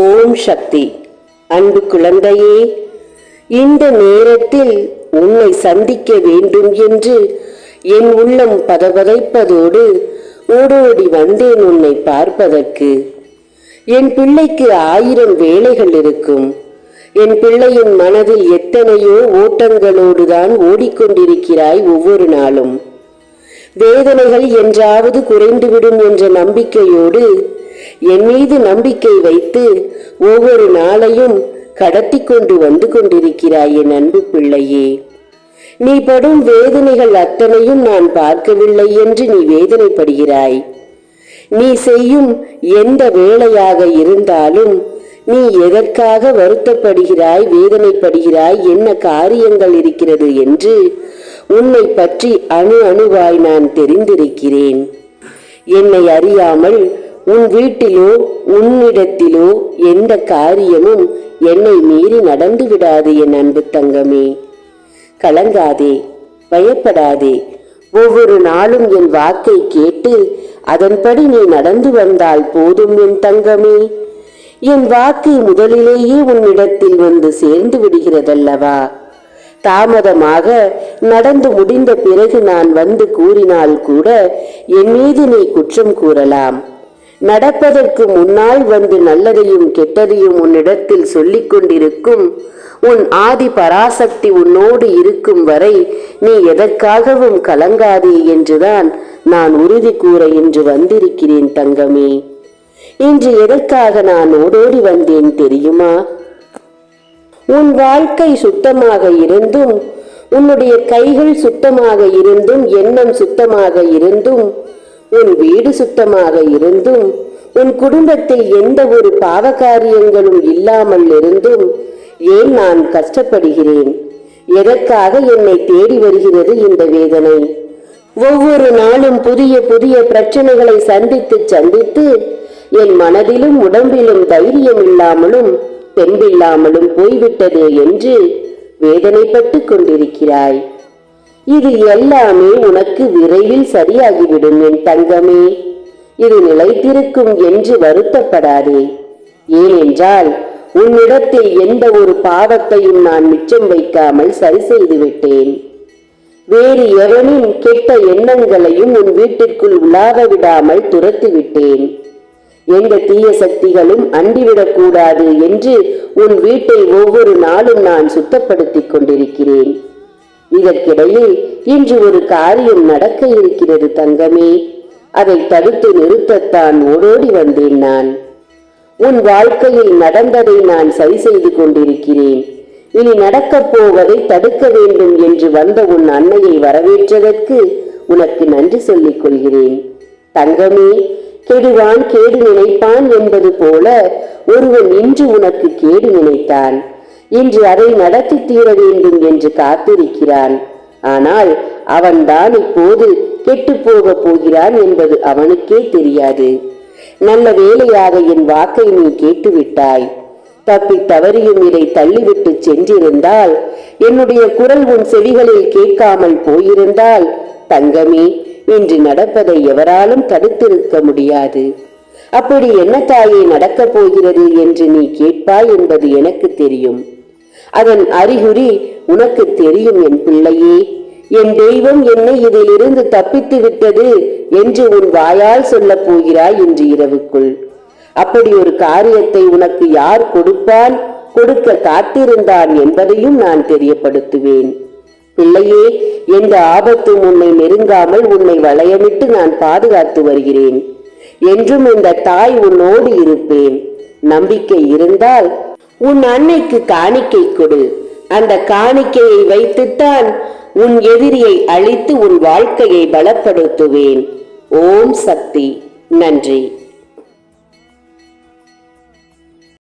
ஓம் சக்தி. அன்பு குழந்தையே இந்த நேரத்தில் உன்னை சந்திக்க வேண்டும் என்று என் உள்ளம் பதபதைப்பதோடு ஓடோடி வந்தேன் உன்னை பார்ப்பதற்கு. என் பிள்ளைக்கு ஆயிரம் வேலைகள் இருக்கும். என் பிள்ளையின் மனதில் எத்தனையோ ஓட்டங்களோடுதான் ஓடிக்கொண்டிருக்கிறாய் ஒவ்வொரு நாளும். வேதனைகள் என்றாவது குறைந்துவிடும் என்ற நம்பிக்கையோடு என் மீது நம்பிக்கை வைத்து ஒவ்வொரு நாளையும் கடத்தி கொண்டு வந்து கொண்டிருக்கிறாய் என் அன்பு பிள்ளையே. நீ படும் வேதனைகள் அத்தனையும் நான் பார்க்கவில்லை என்று நீ வேதனைப்படுகிறாய். நீ செய்யும் எந்த வேலையாக இருந்தாலும் நீ எதற்காக வருத்தப்படுகிறாய் வேதனைப்படுகிறாய் என்ன காரியங்கள் இருக்கிறது என்று உன்னை பற்றி அணு அணுவாய் நான் தெரிந்திருக்கிறேன். என்னை அறியாமல் உன் வீட்டிலோ உன்னிடத்திலோ எந்த காரியமும் என்னை மீறி நடந்து விடாது என் அன்பு தங்கமே. கலங்காதே பயப்படாதே. ஒவ்வொரு நாளும் என் வாக்கை கேட்டு அதன்படி நீ நடந்து வந்தால் போதும் என் தங்கமே. என் வாக்கு முதலிலேயே உன்னிடத்தில் வந்து சேர்ந்து விடுகிறதல்லவா? தாமதமாக நடந்து முடிந்த பிறகு நான் வந்து கூறினால் கூட என் மீது நீ குற்றம் கூறலாம். நடப்பதற்கு முன்னால் வந்து நல்லதையும் கெட்டதையும் உன்னிடத்தில் சொல்லிக் கொண்டிருக்கும் உன் ஆதி பராசக்தி உன்னோடு இருக்கும் வரை நீ எதற்காகவும் கலங்காதே என்றுதான் நான் உறுதி கூற இன்று வந்திருக்கிறேன் தங்கமே. இன்று எதற்காக நான் ஓடோடி வந்தேன் தெரியுமா? உன் வாழ்க்கை சுத்தமாக இருந்தும் உன்னுடைய கைகள் சுத்தமாக இருந்தும் எண்ணம் சுத்தமாக இருந்தும் உன் வீடு சுத்தமாக இருந்தும் உன் குடும்பத்தில் எந்த ஒரு பாவகாரியங்களும் இல்லாமல் இருந்தும் ஏன் நான் கஷ்டப்படுகிறேன்? எதற்காக என்னை தேடி வருகிறது இந்த வேதனை? ஒவ்வொரு நாளும் புதிய புதிய பிரச்சனைகளை சந்தித்து சந்தித்து என் மனதிலும் உடம்பிலும் தைரியம் இல்லாமலும் தெம்பில்லாமலும் போய்விட்டது என்று வேதனைப்பட்டு கொண்டிருக்கிறாய். இது எல்லாமே உனக்கு விரைவில் சரியாகிவிடும் என் தங்கமே. இது நிலைத்திருக்கும் என்று வருத்தப்படாதே. ஏனென்றால் உன்னிடத்தில் எந்த ஒரு பாவத்தையும் நான் மிச்சம் வைக்காமல் சரி செய்து விட்டேன் வேறு எவனின் கெட்ட எண்ணங்களையும் உன் வீட்டிற்குள் உலாவ விடாமல் துரத்துவிட்டேன். எந்த தீய சக்திகளும் அண்டிவிடக்கூடாது என்று உன் வீட்டை ஒவ்வொரு நாளும் நான் சுத்தப்படுத்திக் கொண்டிருக்கிறேன். இதற்கிடையில் இன்று ஒரு காரியம் நடக்க இருக்கிறது தங்கமே. அதை தடுத்து நிறுத்தத்தான் ஓடோடி வந்தேன் நான். உன் வாழ்க்கையில் நடந்ததை நான் சரி செய்து கொண்டிருக்கிறேன். இனி நடக்கப் போவதை தடுக்க வேண்டும் என்று வந்த உன் அன்னையை வரவேற்றதற்கு உனக்கு நன்றி சொல்லிக் கொள்கிறேன். தங்கமே கெடுவான் கேடு நினைப்பான் என்பது போல ஒருவன் இன்று உனக்கு கேடு நினைத்தான். இன்று அதை நடத்தி தீர வேண்டும் என்று காத்திருக்கிறான். ஆனால் அவன்தான் இப்போது கெட்டு போக போகிறான் என்பது அவனுக்கே தெரியாது. நல்ல வேலையாக என் வாக்கை நீ கேட்டுவிட்டாய். தப்பி தவறியும் இதை தள்ளிவிட்டு சென்றிருந்தால் என்னுடைய குரல் உன் செவிகளில் கேட்காமல் போயிருந்தால் தங்கமே இன்று நடப்பதை எவராலும் தடுத்திருக்க முடியாது. அப்படி என்ன தாயே நடக்கப் போகிறது என்று நீ கேட்பாய் என்பது எனக்கு தெரியும். அதன் அறிகுறி உனக்கு தெரியும் என் பிள்ளையே. என் தெய்வம் என்னை இதிலிருந்து தப்பித்து விட்டது என்று உன் வாயால் சொல்லப் போகிறாய் இன்று இரவுக்குள். அப்படி ஒரு காரியத்தை உனக்கு யார் கொடுப்பான் கொடுக்க காத்திருந்தான் என்பதையும் நான் தெரியப்படுத்துவேன். பிள்ளையே எந்த ஆபத்தும் உன்னை நெருங்காமல் உன்னை வளையமிட்டு நான் பாதுகாத்து வருகிறேன். என்றும் இந்த தாய் உன்னோடு இருப்பேன். நம்பிக்கை இருந்தால் உன் அன்னைக்கு காணிக்கை கொடு. அந்த காணிக்கையை வைத்துத்தான் உன் எதிரியை அழித்து உன் வாழ்க்கையை பலப்படுத்துவேன். ஓம் சக்தி. நன்றி.